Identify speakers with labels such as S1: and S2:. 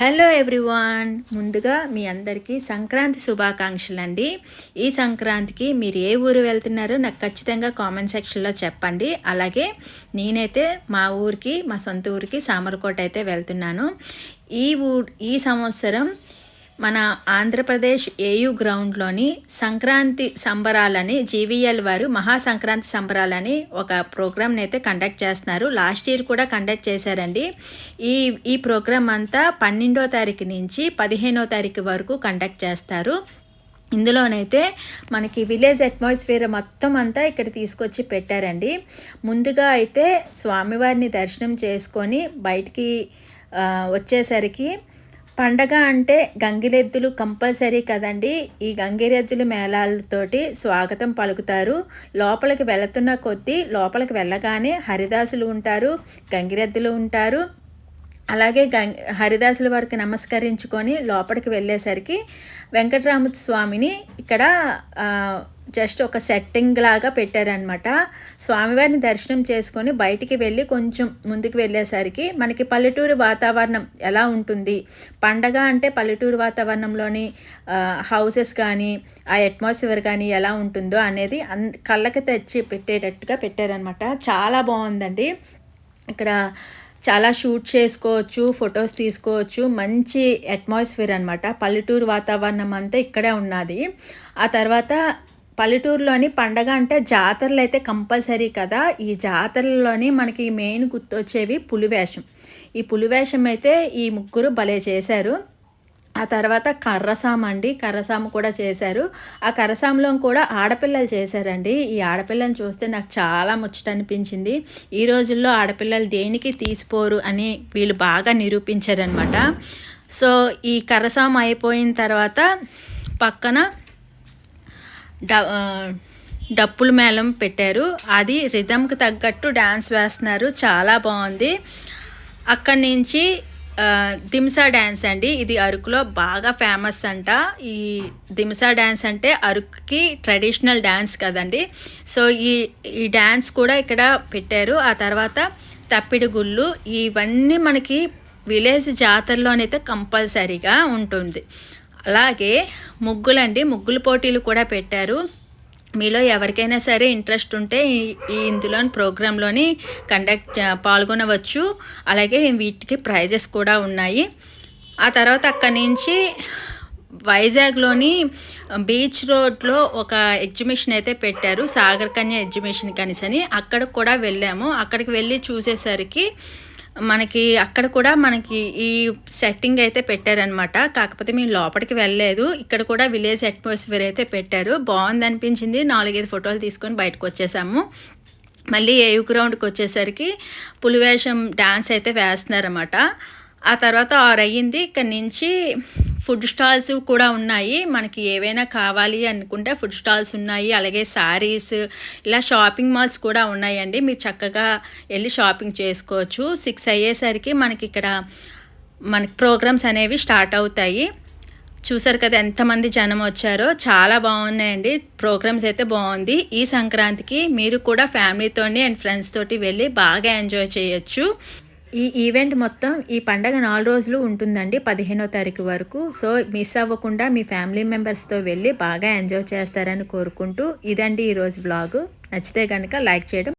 S1: Hello everyone. ముందుగా మీ అందరికీ సంక్రాంతి శుభాకాంక్షలు అండి ఈ సంక్రాంతికి మీరు ఏ ఊరు వెళ్తున్నారో నాకు ఖచ్చితంగా కామెంట్ సెక్షన్లో చెప్పండి. అలాగే నేనైతే మా ఊరికి మా సొంత ఊరికి సామర్కోట అయితే వెళ్తున్నాను. ఈ ఊ ఈ సంవత్సరం మన ఆంధ్రప్రదేశ్ ఏయు గ్రౌండ్లోని సంక్రాంతి సంబరాలని జీవీఎల్ వారు మహా సంక్రాంతి సంబరాలని ఒక ప్రోగ్రామ్ని అయితే కండక్ట్ చేస్తున్నారు. లాస్ట్ ఇయర్ కూడా కండక్ట్ చేశారండి. ఈ ఈ ప్రోగ్రామ్ అంతా పన్నెండో తారీఖు నుంచి పదిహేనో తారీఖు వరకు కండక్ట్ చేస్తారు. ఇందులోనైతే మనకి విలేజ్ అట్మాస్ఫియర్ మొత్తం అంతా ఇక్కడ తీసుకొచ్చి పెట్టారండి. ముందుగా అయితే స్వామివారిని దర్శనం చేసుకొని బయటికి వచ్చేసరికి పండగ అంటే గంగిరెద్దులు కంపల్సరీ కదండి. ఈ గంగిరెద్దుల మేళాలతోటి స్వాగతం పలుకుతారు. లోపలికి వెళుతున్న కొద్దీ లోపలికి వెళ్ళగానే హరిదాసులు ఉంటారు గంగిరెద్దులు ఉంటారు. అలాగే గం హరిదాసుల వారికి నమస్కరించుకొని లోపలికి వెళ్ళేసరికి వెంకటరామ స్వామిని ఇక్కడ జస్ట్ ఒక సెట్టింగ్ లాగా పెట్టారనమాట స్వామివారిని దర్శనం చేసుకొని బయటికి వెళ్ళి కొంచెం ముందుకు వెళ్ళేసరికి మనకి పల్లెటూరు వాతావరణం ఎలా ఉంటుంది? పండగ అంటే పల్లెటూరు వాతావరణంలోని హౌసెస్ కానీ ఆ అట్మాస్ఫియర్ కానీ ఎలా ఉంటుందో అనేది అన్ కళ్ళకి తెచ్చి పెట్టేటట్టుగా పెట్టారనమాట చాలా బాగుందండి. ఇక్కడ చాలా షూట్ చేసుకోవచ్చు ఫొటోస్ తీసుకోవచ్చు. మంచి అట్మాస్ఫియర్ అనమాట పల్లెటూరు వాతావరణం అంతా ఇక్కడే ఉన్నది. ఆ తర్వాత పల్లెటూరులోని పండగ అంటే జాతరలు అయితే కంపల్సరీ కదా. ఈ జాతరలోని మనకి మెయిన్ గుర్తొచ్చేవి పులివేషం. ఈ పులివేషం అయితే ఈ ముగ్గురు భలే చేశారు. ఆ తర్వాత కర్రసామ అండి. కర్రసామ కూడా చేశారు. ఆ కర్రసాములో కూడా ఆడపిల్లలు చేశారండి. ఈ ఆడపిల్లని చూస్తే నాకు చాలా ముచ్చట అనిపించింది ఈ రోజుల్లో ఆడపిల్లలు దేనికి తీసిపోరు అని వీళ్ళు బాగా నిరూపించారనమాట సో ఈ కర్రసాము అయిపోయిన తర్వాత పక్కన డ డప్పుల మేళం పెట్టారు. అది రిధమ్కి తగ్గట్టు డ్యాన్స్ వేస్తున్నారు. చాలా బాగుంది. అక్కడి నుంచి దిమ్సా డ్యాన్స్ అండి. ఇది అరకులో బాగా ఫేమస్ అంట. ఈ దిమ్సా డ్యాన్స్ అంటే అరకుకి ట్రెడిషనల్ డ్యాన్స్ కదండి. సో ఈ ఈ డ్యాన్స్ కూడా ఇక్కడ పెట్టారు. ఆ తర్వాత తప్పిడి గుళ్ళు ఇవన్నీ మనకి విలేజ్ జాతరలోనైతే కంపల్సరీగా ఉంటుంది. అలాగే ముగ్గులండి ముగ్గుల పోటీలు కూడా పెట్టారు. మీలో ఎవరికైనా సరే ఇంట్రెస్ట్ ఉంటే ఈ ఇందులోని ప్రోగ్రాంలోని కండక్ట్ పాల్గొనవచ్చు. అలాగే వీటికి ప్రైజెస్ కూడా ఉన్నాయి. ఆ తర్వాత అక్కడి నుంచి వైజాగ్లోని బీచ్ రోడ్లో ఒక ఎగ్జిబిషన్ అయితే పెట్టారు. సాగర్ కన్య ఎగ్జిబిషన్ కనీసని. అక్కడికి కూడా వెళ్ళాము. అక్కడికి వెళ్ళి చూసేసరికి మనకి అక్కడ కూడా మనకి ఈ సెట్టింగ్ అయితే పెట్టారనమాట కాకపోతే మేము లోపలికి వెళ్ళలేదు. ఇక్కడ కూడా విలేజ్ అట్మాస్ఫియర్ అయితే పెట్టారు. బాగుంది అనిపించింది. నాలుగైదు ఫోటోలు తీసుకొని బయటకు వచ్చేసాము. మళ్ళీ ఏయు గ్రౌండ్కి వచ్చేసరికి పులివేషం డ్యాన్స్ అయితే వేస్తున్నారన్నమాట. ఆ తర్వాత ఆరు అయ్యింది ఇక్కడ నుంచి ఫుడ్ స్టాల్స్ కూడా ఉన్నాయి. మనకి ఏవైనా కావాలి అనుకుంటే ఫుడ్ స్టాల్స్ ఉన్నాయి. అలాగే శారీస్ ఇలా షాపింగ్ మాల్స్ కూడా ఉన్నాయండి. మీరు చక్కగా వెళ్ళి షాపింగ్ చేసుకోవచ్చు. సిక్స్ అయ్యేసరికి మనకి ఇక్కడ మనకి ప్రోగ్రామ్స్ అనేవి స్టార్ట్ అవుతాయి. చూసారు కదా ఎంతమంది జనం వచ్చారో. చాలా బాగున్నాయండి. ప్రోగ్రామ్స్ అయితే బాగుంది. ఈ సంక్రాంతికి మీరు కూడా ఫ్యామిలీతోని అండ్ ఫ్రెండ్స్ తోటి వెళ్ళి బాగా ఎంజాయ్ చేయొచ్చు. ఈ ఈవెంట్ మొత్తం ఈ పండగ నాలుగు రోజులు ఉంటుందండి పదిహేనో తారీఖు వరకు. సో మిస్ అవ్వకుండా మీ ఫ్యామిలీ మెంబర్స్తో వెళ్ళి బాగా ఎంజాయ్ చేస్తారని కోరుకుంటూ ఇదండి ఈరోజు బ్లాగు నచ్చితే కనుక లైక్ చేయడం